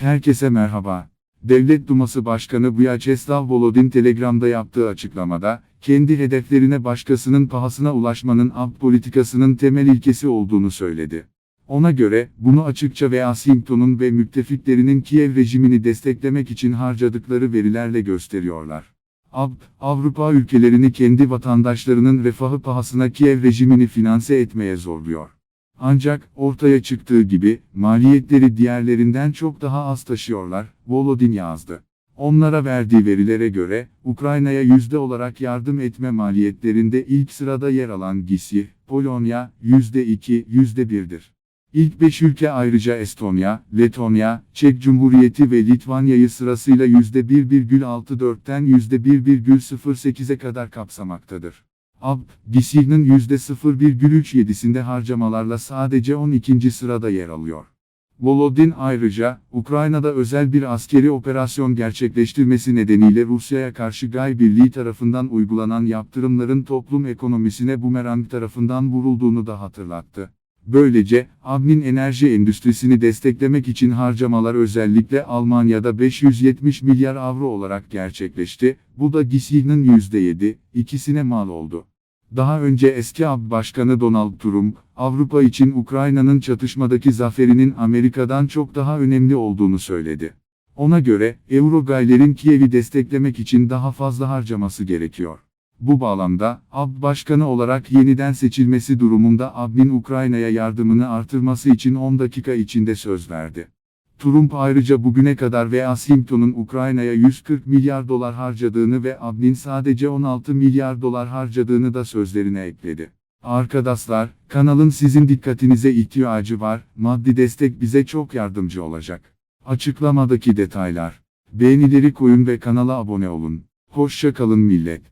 Herkese merhaba. Devlet Duması Başkanı Vyacheslav Volodin Telegram'da yaptığı açıklamada, kendi hedeflerine başkasının pahasına ulaşmanın AB politikasının temel ilkesi olduğunu söyledi. Ona göre, bunu açıkça ve Washington'un ve müttefiklerinin Kiev rejimini desteklemek için harcadıkları verilerle gösteriyorlar. AB, Avrupa ülkelerini kendi vatandaşlarının refahı pahasına Kiev rejimini finanse etmeye zorluyor. Ancak, ortaya çıktığı gibi, maliyetleri diğerlerinden çok daha az taşıyorlar, Volodin yazdı. Onlara verdiği verilere göre, Ukrayna'ya yüzde olarak yardım etme maliyetlerinde ilk sırada yer alan GİSİ, Polonya, yüzde iki, yüzde birdir. İlk 5 ülke ayrıca Estonya, Letonya, Çek Cumhuriyeti ve Litvanya'yı sırasıyla %1,64'ten %1,08'e kadar kapsamaktadır. AB, GİSİ'nin %0,37'sinde harcamalarla sadece 12. sırada yer alıyor. Volodin ayrıca, Ukrayna'da özel bir askeri operasyon gerçekleştirmesi nedeniyle Rusya'ya karşı Gay Birliği tarafından uygulanan yaptırımların toplum ekonomisine bumerang tarafından vurulduğunu da hatırlattı. Böylece, AB'nin enerji endüstrisini desteklemek için harcamalar özellikle Almanya'da 570 milyar avro olarak gerçekleşti, bu da GİSİ'nin %7, ikisine mal oldu. Daha önce eski AB Başkanı Donald Trump, Avrupa için Ukrayna'nın çatışmadaki zaferinin Amerika'dan çok daha önemli olduğunu söyledi. Ona göre, Eurogaylerin Kiev'i desteklemek için daha fazla harcaması gerekiyor. Bu bağlamda, AB Başkanı olarak yeniden seçilmesi durumunda AB'nin Ukrayna'ya yardımını artırması için 10 dakika içinde söz verdi. Trump ayrıca bugüne kadar Washington'un Ukrayna'ya 140 milyar dolar harcadığını ve AB'nin sadece 16 milyar dolar harcadığını da sözlerine ekledi. Arkadaşlar, kanalın sizin dikkatinize ihtiyacı var, maddi destek bize çok yardımcı olacak. Açıklamadaki detaylar. Beğenileri koyun ve kanala abone olun. Hoşça kalın millet.